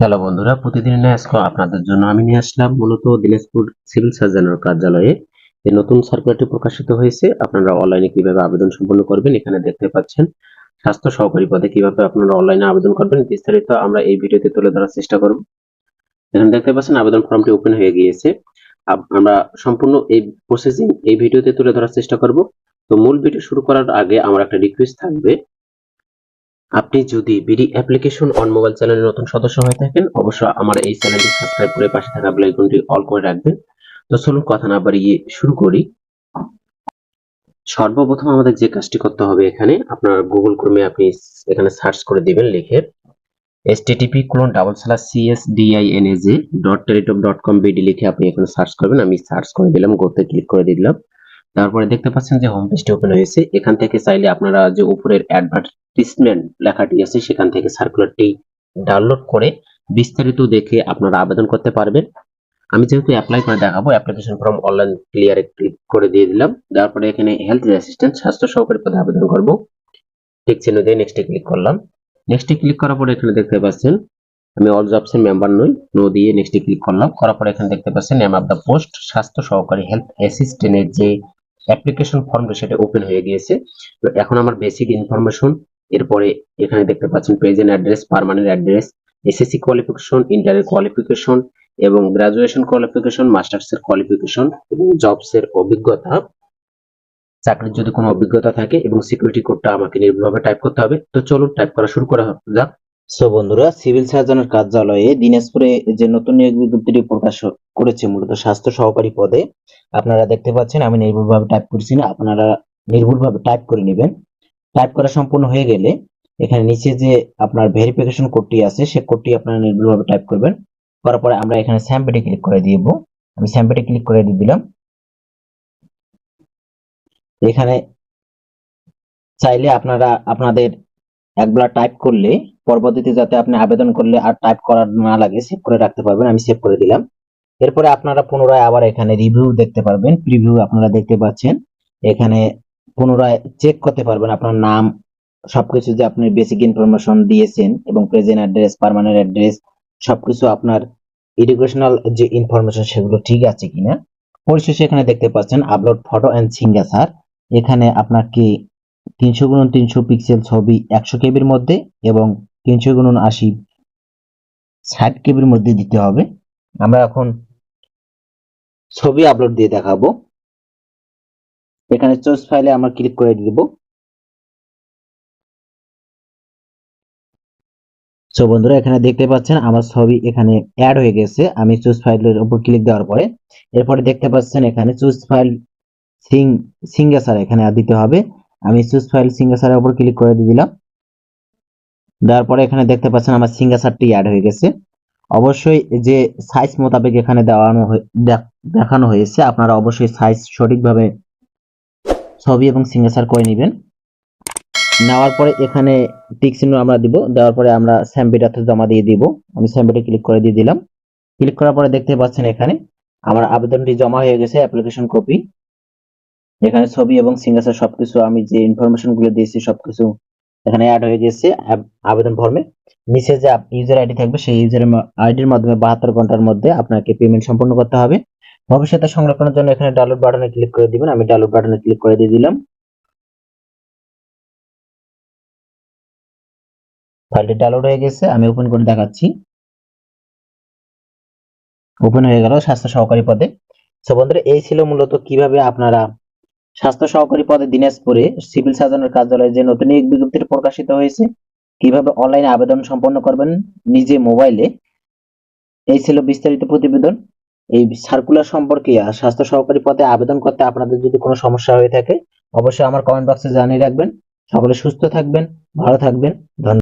Hello বন্ধুরা প্রতিদিনের ন্যায় আজকে আপনাদের জন্য আমি নিয়ে আসলাম মূলত দিনাজপুর সিভিল সার্জনের কার্যালয়ে। যে নতুন সার্কুলারটি প্রকাশিত হয়েছে। আপনারা অনলাইনে কীভাবে আবেদন সম্পন্ন করবেন এখানে দেখতে পাচ্ছেন। স্বাস্থ্য সহকারী পদে কীভাবে আপনারা অনলাইনে আবেদন করবেন বিস্তারিত আমরা এই ভিডিওতে তুলে ধরার চেষ্টা করব। এখানে দেখতে পাচ্ছেন, আবেদন ফর্মটি ওপেন হয়ে গিয়েছে। আমরা সম্পূর্ণ এই প্রসেসিং এই ভিডিওতে তুলে ধরার চেষ্টা করব। তো মূল ভিডিও শুরু করার আগে আমার একটা রিকোয়েস্ট থাকবে। আপনি যদি বিডি অ্যাপ্লিকেশন অন মোবাইল চ্যানেলের নতুন সদস্য হয়ে থাকেন, অবশ্যই আমার এই চ্যানেলটি সাবস্ক্রাইব করে পাশে থাকা বেল আইকনটি অল করে রাখবেন। তো চলুন কথা না বাড়িয়ে শুরু করি। সর্বপ্রথম আমাদের যে কাজটি করতে হবে এখানে, আপনার গুগল ক্রমে আপনি এখানে সার্চ করে দিবেন, লিখে http colon double slash CSDINAJ dot Teletalk dot com BD লিখে আপনি এখানে সার্চ করবেন, আমি সার্চ করে দিলাম গোতে ক্লিক করে দিলাম। তারপরে দেখতে পাচ্ছেন যে হোম পেজটি ওপেন হয়েছে। এখান থেকে চাইলে আপনারা যে উপরের অ্যাডভার্টিসমেন্ট লেখাটি আছে, সেখান থেকে সার্কুলারটি ডাউনলোড করে বিস্তারিত দেখে আপনারা আবেদন করতে পারবেন। আমি যেহেতু অ্যাপ্লাই করে দেখাবো অ্যাপ্লিকেশন ফর্ম অনলাইন ক্লিয়ারে ক্লিক করে দিয়ে দিলাম। তারপরে এখানে হেলথ অ্যাসিস্ট্যান্ট স্বাস্থ্য সহকারী পদে আবেদন করব। ঠিক চিহ্ন দিয়ে নেক্সটে ক্লিক করলাম। নেক্সটে ক্লিক করার পরে এখানে দেখতে পাচ্ছেন, আমি অল জবস এর মেম্বার নই নো দিয়ে নেক্সটে ক্লিক করলাম। করার পরে এখানে দেখতে পাচ্ছেন নেম অফ দ্য পোস্ট স্বাস্থ্য সহকারী হেলথ অ্যাসিস্ট্যান্টের যে অ্যাপ্লিকেশন ফর্মটা সেটা ওপেন হয়ে গিয়েছে। তো এখন আমার বেসিক ইনফরমেশন এরপরে এখানে দেখতে পাচ্ছেন present address permanent address SSC qualification ইন্টারের qualification এবং গ্রাজুয়েশন কোয়ালিফিকেশন মাস্টার্স এর কোয়ালিফিকেশন এবং জবস এর অভিজ্ঞতা। চাকরির যদি কোনো অভিজ্ঞতা থাকে এবং সিকিউরিটি কোডটা আমাকে নির্ভুলভাবে টাইপ করতে হবে, তো চলুন টাইপ করা শুরু করা যাক। সো বন্ধুরা, সিভিল সার্জনের কার্যালয়ে দিনাজপুরে যে নতুন নিয়োগ বিজ্ঞপ্তিটি প্রকাশ করেছে মূলত স্বাস্থ্য সহকারী পদে, আপনারা দেখতে পাচ্ছেন, আমি নির্ভুলভাবে টাইপ করছি না, আপনারা নির্ভুলভাবে টাইপ করে নেবেন। টাইপ করা সম্পূর্ণ হয়ে গেলে, এখানে নিচে যে আপনার ভেরিফিকেশন কোডটি আছে, সে কোডটি আপনারা নির্ভুলভাবে টাইপ করবেন। করার পরে আমরা এখানে স্যাম্পেটে ক্লিক করে দিব। আমি স্যাম্পেটে ক্লিক করে দিয়ে দিলাম। এখানে চাইলে আপনারা, আপনাদের একবার টাইপ করলে, পরবর্তীতে যাতে আপনি আবেদন করলে আর টাইপ করা না লাগে সেভ করে রাখতে পারবেন, আমি সেভ করে দিলাম। এরপরে আপনারা পুনরায় আবার এখানে রিভিউ দেখতে পারবেন। প্রিভিউ আপনারা দেখতে পাচ্ছেন। এখানে পুনরায় চেক করতে পারবেন আপনার নাম, সবকিছু যে আপনি বেসিক ইনফরমেশন দিয়েছেন এবং প্রেজেন্ট অ্যাড্রেস পার্মানেন্ট অ্যাড্রেস সবকিছু আপনার এডুকেশনাল যে ইনফরমেশন সেগুলো ঠিক আছে কিনা। পরিশেষে এখানে দেখতে পাচ্ছেন আপলোড ফটো অ্যান্ড সিঙ্গাসার এখানে আপনার কি তিনশো গুণন তিনশো পিক্সেল ছবি একশো কেবির মধ্যে এবং তিনশো গুণন আশি ষাট কেবির মধ্যে দিতে হবে। আমরা এখন ছবি আপলোড দিয়ে দেখাবো। এখানে চয়েস ফাইলে আমরা ক্লিক করে দিব। সো বন্ধুরা, এখানে দেখতে পাচ্ছেন আমার ছবি এখানে অ্যাড হয়ে গেছে। আমি চুজ ফাইলের উপর ক্লিক দেওয়ার পরে এরপরে দেখতে পাচ্ছেন এখানে চুজ ফাইল সিং সিঙ্গাসার এখানে দিতে হবে। আমি চুজ ফাইল সিঙ্গাসারের উপর ক্লিক করে দিলাম। দেওয়ার পরে এখানে দেখতে পাচ্ছেন আমার সিঙ্গাসারটি অ্যাড হয়ে গেছে। অবশ্যই যে সাইজ মোতাবেক এখানে দেওয়ানো দেখ- দেখানো হয়েছে, আপনারা অবশ্যই সাইজ সঠিকভাবে ছবি এবং সিঙ্গাসার করে নেবেন। নেওয়ার পরে এখানে টিক আমরা দিব, দেওয়ার পরে আমরা স্যাম্পিটাতে জমা দিয়ে দিব। আমি স্যাম্পিটে ক্লিক করে দিয়ে দিলাম। ক্লিক করার পরে দেখতে পাচ্ছেন এখানে আমার আবেদনটি জমা হয়ে গেছে অ্যাপ্লিকেশন কপি এখানে ছবি এবং সিঙ্গাসার সবকিছু, আমি যে ইনফরমেশনগুলো দিয়েছি সবকিছু এখানে অ্যাড হয়ে গেছে আবেদন ফর্মে নিচে যে ইউজার আইডি থাকবে, সেই ইউজার আইডির মাধ্যমে বাহাত্তর ঘণ্টার মধ্যে আপনাকে পেমেন্ট সম্পূর্ণ করতে হবে। ভবিষ্যতে সংরক্ষণের জন্য এখানে ডাউনলোড বাটনে ক্লিক করে দিবেন। আমি ডাউনলোড বাটনে ক্লিক করে দিয়ে দিলাম। ফাইলটি ডাউনলোড হয়ে গেছে, আমি ওপেন করে দেখাচ্ছি। ওপেন হয়ে গেল, স্বাস্থ্য সহকারী পদে। সো বন্ধুরা, এই ছিল মূলত কীভাবে আপনারা স্বাস্থ্য সহকারী পদে দিনাজপুরে সিভিল সার্জনের কার্যালয়ে যে নতুন নিয়োগ বিজ্ঞপ্তি প্রকাশিত হয়েছে, কীভাবে অনলাইনে আবেদন সম্পন্ন করবেন নিজে মোবাইলে, এই ছিল বিস্তারিত প্রতিবেদন। এই সার্কুলার সম্পর্কে স্বাস্থ্য সহকারী পদে আবেদন করতে আপনাদের যদি কোনো সমস্যা হয়ে থাকে, অবশ্যই আমার কমেন্ট বক্সে জানিয়ে রাখবেন। সকলে সুস্থ থাকবেন, ভালো থাকবেন, ধন্যবাদ।